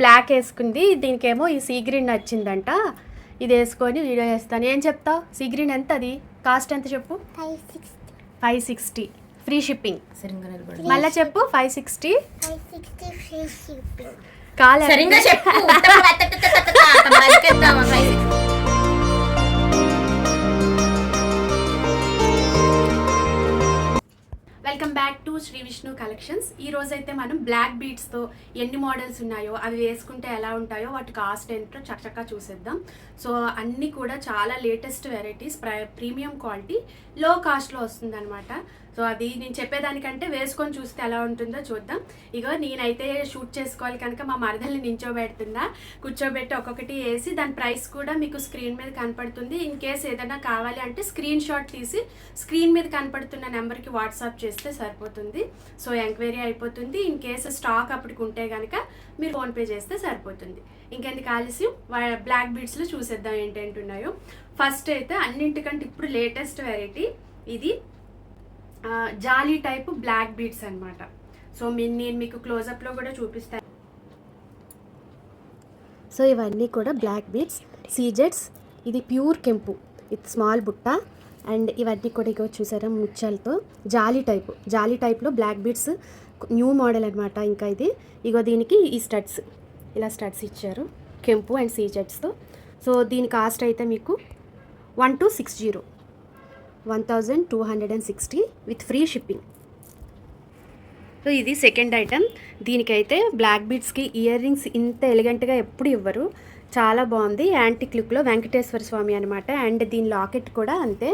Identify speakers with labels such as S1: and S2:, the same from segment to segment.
S1: Black వేసుకుంది. దీనికేమో ఈ sea green నచ్చిందంట. ఇది వేసుకొని వీడియో చేస్తాను. ఏం చెప్తావు? సీ గ్రీన్ ఎంత అది కాస్ట్ ఎంత చెప్పు?
S2: Five sixty.
S1: Five sixty. Free shipping. మళ్ళీ చెప్పు five sixty.
S2: Five sixty free shipping.
S1: కాలే
S3: సరిగ్గా చెప్పు.
S1: శ్రీ విష్ణు కలెక్షన్స్. ఈ రోజు అయితే మనం బ్లాక్ బీట్స్తో ఎన్ని మోడల్స్ ఉన్నాయో అవి వేసుకుంటే ఎలా ఉంటాయో వాటి కాస్ట్ ఏంటో చక్కగా చూసేద్దాం. సో అన్నీ కూడా చాలా లేటెస్ట్ వెరైటీస్ ప్రీమియం క్వాలిటీ లో కాస్ట్లో వస్తుందన్నమాట. సో అది నేను చెప్పేదానికంటే వేసుకొని చూస్తే ఎలా ఉంటుందో చూద్దాం. ఇగో నేనైతే షూట్ చేసుకోవాలి కనుక మా మరదల్ని నించోబెడుతున్నా కూర్చోబెట్టి ఒక్కొక్కటి వేసి దాని ప్రైస్ కూడా మీకు స్క్రీన్ మీద కనపడుతుంది. ఇన్ కేస్ ఏదైనా కావాలి అంటే స్క్రీన్ షాట్ తీసి స్క్రీన్ మీద కనపడుతున్న నెంబర్కి వాట్సాప్ చేస్తే సరిపోతుంది. సో ఎంక్వైరీ అయిపోతుంది. ఇన్ కేసు స్టాక్ అప్పటికి ఉంటే కనుక మీరు ఫోన్పే చేస్తే సరిపోతుంది. ఇంకెందుకు ఆలస్యం? బ్లాక్ బీడ్స్లో చూసేద్దాం ఏంటంటున్నాయో. ఫస్ట్ అయితే అన్నింటికంటే ఇప్పుడు లేటెస్ట్ వెరైటీ ఇది. జాలీ టైప్ బ్లాక్ బీడ్స్ అన్నమాట. సో మీ- నేను మీకు క్లోజప్లో కూడా చూపిస్తాను. సో ఇవన్నీ కూడా బ్లాక్ బీడ్స్ సీజెట్స్ ఇది ప్యూర్ కెంపు. ఇది స్మాల్ బుట్ట. అండ్ ఇవన్నీ కూడా ఇగో చూసారా ముచ్చలతో జాలీ టైప్. జాలీ టైప్లో బ్లాక్ బీడ్స్ న్యూ మోడల్ అనమాట ఇంకా ఇది. ఇగో దీనికి ఈ స్టడ్స్. ఇలా స్టడ్స్ ఇచ్చారు. కెంపు అండ్ సీజెట్స్తో సో దీని కాస్ట్ అయితే మీకు one two six zero. One thousand two hundred and sixty with free shipping. So ఇది సెకండ్ ఐటెం దీనికైతే బ్లాక్ బీడ్స్కి ఇయర్ రింగ్స్ ఇంత ఎలిగెంట్గా ఎప్పుడు ఇవ్వరు. చాలా బాగుంది. యాంటిక్ లుక్లో వెంకటేశ్వర స్వామి అనమాట అండ్ దీని లాకెట్ కూడా అంతే.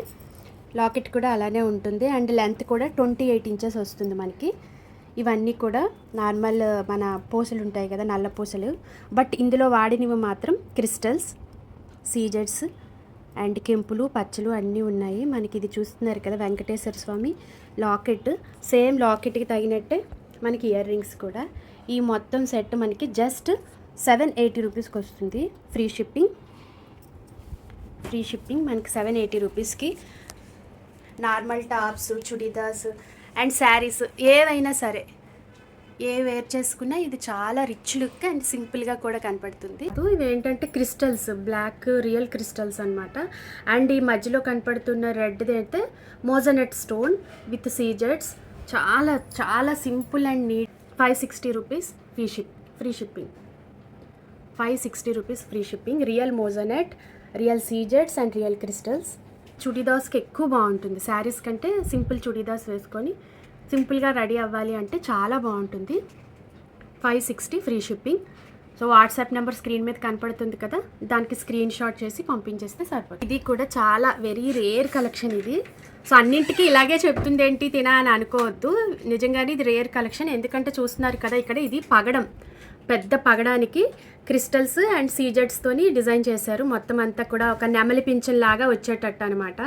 S1: లాకెట్ కూడా అలానే ఉంటుంది. అండ్ లెంత్ కూడా ట్వంటీ ఎయిట్ ఇంచెస్ వస్తుంది మనకి. ఇవన్నీ కూడా నార్మల్ మన పూసలు ఉంటాయి కదా నల్ల పూసలు. బట్ ఇందులో వాడినవి మాత్రం క్రిస్టల్స్ సీజెడ్స్ అండ్ కెంపులు పచ్చలు అన్నీ ఉన్నాయి. మనకి ఇది చూస్తున్నారు కదా వెంకటేశ్వర స్వామి లాకెట్. సేమ్ లాకెట్కి తగినట్టే మనకి ఇయర్ రింగ్స్ కూడా. ఈ మొత్తం సెట్ మనకి జస్ట్ సెవెన్ ఎయిటీ రూపీస్కి వస్తుంది. Free shipping. ఫ్రీ షిప్పింగ్ మనకి సెవెన్ ఎయిటీ రూపీస్కి. Normal tops churidars and saris ఏవైనా సరే. ఏ వేర్ చేసుకున్నా ఇది చాలా రిచ్ లుక్ అండ్ సింపుల్గా కూడా కనపడుతుంది. ఇవి ఏంటంటే క్రిస్టల్స్ బ్లాక్ రియల్ క్రిస్టల్స్ అనమాట అండ్ ఈ మధ్యలో కనపడుతున్న రెడ్ది అయితే మోజనెట్ స్టోన్ విత్ సీజెట్స్ చాలా చాలా simple and neat. Five sixty rupees free ship free shipping five sixty rupees free shipping real మోజనెట్ real సీజెట్స్ అండ్ రియల్ క్రిస్టల్స్ చుడీదార్స్కి ఎక్కువ బాగుంటుంది. శారీస్ కంటే సింపుల్ చుడీదార్స్ వేసుకొని సింపుల్గా రెడీ అవ్వాలి అంటే చాలా బాగుంటుంది. Five sixty free shipping. So WhatsApp number screen మీద కనపడుతుంది కదా? దానికి స్క్రీన్ షాట్ చేసి పంపించేస్తే సరిపోతుంది. ఇది కూడా చాలా వెరీ రేర్ కలెక్షన్ ఇది. సో అన్నింటికి ఇలాగే చెప్తుంది ఏంటి తినా అని అనుకోవద్దు. నిజంగానే ఇది రేర్ కలెక్షన్. ఎందుకంటే చూస్తున్నారు కదా ఇక్కడ ఇది పగడం. పెద్ద పగడానికి క్రిస్టల్స్ అండ్ సీజెట్స్తోని డిజైన్ చేశారు. మొత్తం అంతా కూడా ఒక నెమలి పింఛన్ లాగా వచ్చేటట్టు అనమాట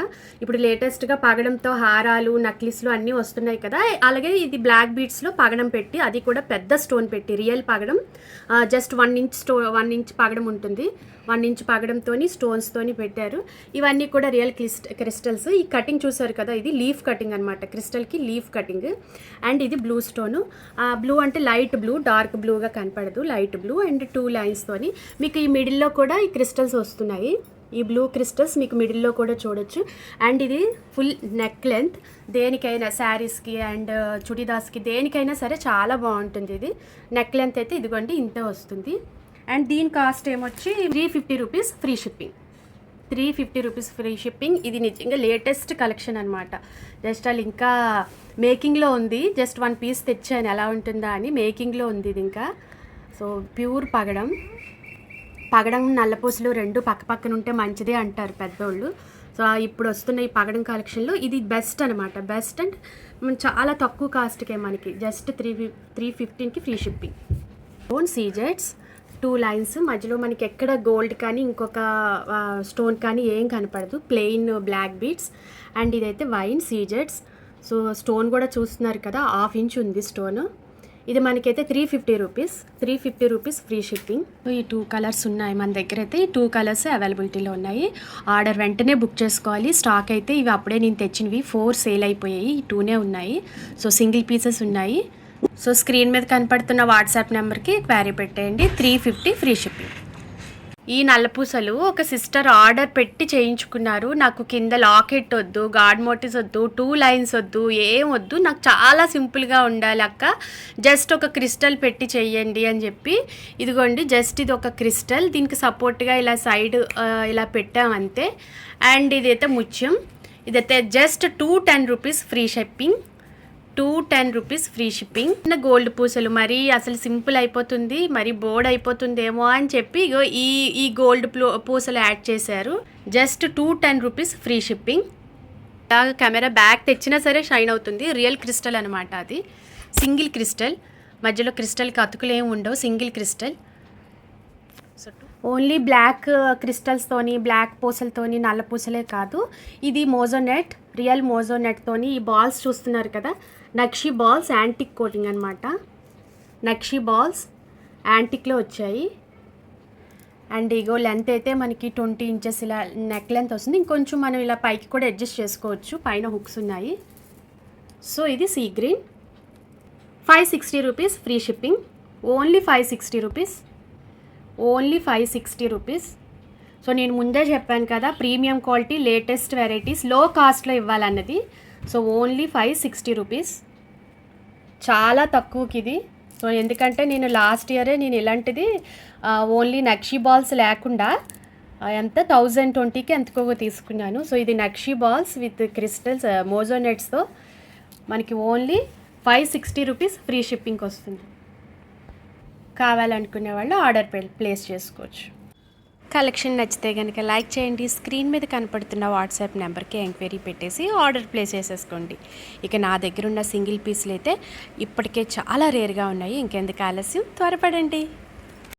S1: ఇప్పుడు లేటెస్ట్గా పగడంతో హారాలు నక్లిస్లు అన్నీ వస్తున్నాయి కదా. అలాగే ఇది బ్లాక్ బీట్స్లో పగడం పెట్టి అది కూడా పెద్ద స్టోన్ పెట్టి రియల్ పగడం. జస్ట్ వన్ ఇంచ్ స్టో వన్ ఇంచ్ పగడం ఉంటుంది. వన్ ఇంచ్ పగడంతోని స్టోన్స్తోని పెట్టారు. ఇవన్నీ కూడా రియల్ క్రిస్ట్ క్రిస్టల్స్ ఈ కటింగ్ చూసారు కదా ఇది లీఫ్ కటింగ్ అనమాట క్రిస్టల్కి లీఫ్ కటింగ్ అండ్ ఇది బ్లూ స్టోను బ్లూ అంటే లైట్ బ్లూ డార్క్ బ్లూగా కనపడదు. లైట్ బ్లూ అండ్ టూ లైన్స్తోని మీకు ఈ మిడిల్లో కూడా ఈ క్రిస్టల్స్ వస్తున్నాయి. ఈ బ్లూ క్రిస్టల్స్ మీకు మిడిల్లో కూడా చూడొచ్చు. అండ్ ఇది ఫుల్ నెక్ లెంత్ దేనికైనా శారీస్కి అండ్ uh, చుడిదాస్కి దేనికైనా సరే చాలా బాగుంటుంది ఇది. నెక్ లెంత్ అయితే ఇదిగోండి ఇంత వస్తుంది. అండ్ దీని cost ఏమొచ్చి? Three fifty rupees free shipping three fifty rupees free shipping ఇది నిజంగా లేటెస్ట్ కలెక్షన్ అనమాట జస్ట్ వాళ్ళు ఇంకా మేకింగ్లో ఉంది. జస్ట్ వన్ పీస్ తెచ్చాను. ఎలా ఉంటుందా అని మేకింగ్లో ఉంది ఇది ఇంకా. సో ప్యూర్ పగడం. పగడం నల్లపూసలు రెండు పక్క పక్కన ఉంటే మంచిదే అంటారు పెద్దోళ్ళు. సో ఇప్పుడు వస్తున్న ఈ పగడం కలెక్షన్లో ఇది బెస్ట్ అనమాట బెస్ట్ అండ్ చాలా తక్కువ కాస్ట్కే మనకి. జస్ట్ త్రీ త్రీ ఫిఫ్టీన్కి ఫ్రీ షిప్పింగ్ ఓన్ సీజెట్స్ టూ లైన్స్ మధ్యలో మనకి ఎక్కడ గోల్డ్ కానీ ఇంకొక స్టోన్ కానీ ఏం కనపడదు. ప్లెయిన్ బ్లాక్ బీట్స్ అండ్ ఇదైతే వైన్ సీజెట్స్ సో స్టోన్ కూడా చూస్తున్నారు కదా. హాఫ్ ఇంచ్ ఉంది స్టోన్ ఇది మనకైతే three fifty rupees three fifty rupees free shipping ఈ టూ కలర్స్ ఉన్నాయి మన దగ్గర అయితే. ఈ టూ కలర్స్ అవైలబిలిటీలో ఉన్నాయి. ఆర్డర్ వెంటనే బుక్ చేసుకోవాలి. స్టాక్ అయితే ఇవి అప్పుడే నేను తెచ్చినవి. ఫోర్ సేల్ అయిపోయాయి. ఈ టూనే ఉన్నాయి. సో సింగిల్ పీసెస్ ఉన్నాయి. సో స్క్రీన్ మీద కనపడుతున్న వాట్సాప్ నెంబర్కి క్వారీ పెట్టేయండి. త్రీ ఫిఫ్టీ ఫ్రీ షిప్పింగ్ ఈ నల్లపూసలు ఒక సిస్టర్ ఆర్డర్ పెట్టి చేయించుకున్నారు. నాకు కింద లాకెట్ వద్దు గాడ్ మోటివ్స్ వద్దు టూ లైన్స్ వద్దు ఏం వద్దు. నాకు చాలా సింపుల్గా ఉండాలి అక్క. జస్ట్ ఒక క్రిస్టల్ పెట్టి చేయండి అని చెప్పి ఇదిగోండి జస్ట్ ఇది ఒక క్రిస్టల్ దీనికి సపోర్ట్గా ఇలా సైడ్ ఇలా పెట్టామంతే అండ్ ఇదైతే ముత్యం. ఇదైతే just two ten rupees free shipping two ten rupees free shipping. చిన్న గోల్డ్ పూసలు మరి అసలు సింపుల్ అయిపోతుంది మరి బోర్డ్ అయిపోతుందేమో అని చెప్పి ఇగో ఈ ఈ గోల్డ్ పూసలు యాడ్ చేశారు. Just two ten rupees free shipping. బాగా కెమెరా బ్యాక్ తెచ్చినా సరే షైన్ అవుతుంది రియల్ క్రిస్టల్ అనమాట అది. Single crystal. మధ్యలో క్రిస్టల్కి అతుకులు ఏమి ఉండవు సింగిల్ క్రిస్టల్. ఓన్లీ బ్లాక్ క్రిస్టల్స్తోని బ్లాక్ పూసలతోని నల్ల పూసలే కాదు. ఇది మోజోనెట్ రియల్ మోజో నెట్తోని ఈ బాల్స్ చూస్తున్నారు కదా? నక్షి బాల్స్ యాంటిక్ కోటింగ్ అనమాట నక్షి బాల్స్ యాంటిక్లో వచ్చాయి. అండ్ ఇగో లెంత్ అయితే మనకి ట్వంటీ ఇంచెస్ ఇలా నెక్ లెంత్ వస్తుంది. ఇంకొంచెం మనం ఇలా పైకి కూడా అడ్జస్ట్ చేసుకోవచ్చు. పైన హుక్స్ ఉన్నాయి. సో ఇది sea green. Five sixty rupees free shipping. Only five sixty rupees. Only five sixty rupees. So నేను ముందే చెప్పాను కదా ప్రీమియం క్వాలిటీ లేటెస్ట్ వెరైటీస్లో కాస్ట్లో ఇవ్వాలన్నది. So only five sixty rupees. చాలా తక్కువకి ఇది సో ఎందుకంటే నేను లాస్ట్ ఇయరే నేను ఇలాంటిది ఓన్లీ నక్షీ బాల్స్ లేకుండా ఎంత థౌజండ్ ట్వంటీకి ఎంతకో తీసుకున్నాను. సో ఇది నక్షీ బాల్స్ విత్ క్రిస్టల్స్ మోజోనెట్స్తో మనకి only five sixty rupees free షిప్పింగ్కి వస్తుంది. కావాలనుకునే వాళ్ళు ఆర్డర్ ప్లేస్ చేసుకోవచ్చు. కలెక్షన్ నచ్చితే కనుక లైక్ చేయండి. స్క్రీన్ మీద కనపడుతున్న వాట్సాప్ నెంబర్కి ఎంక్వైరీ పెట్టేసి ఆర్డర్ ప్లేస్ చేసేసుకోండి. ఇక నా దగ్గర ఉన్న సింగిల్ పీసులు అయితే ఇప్పటికే చాలా రేర్గా ఉన్నాయి. ఇంకెందుకు ఆలస్యం? త్వరపడండి.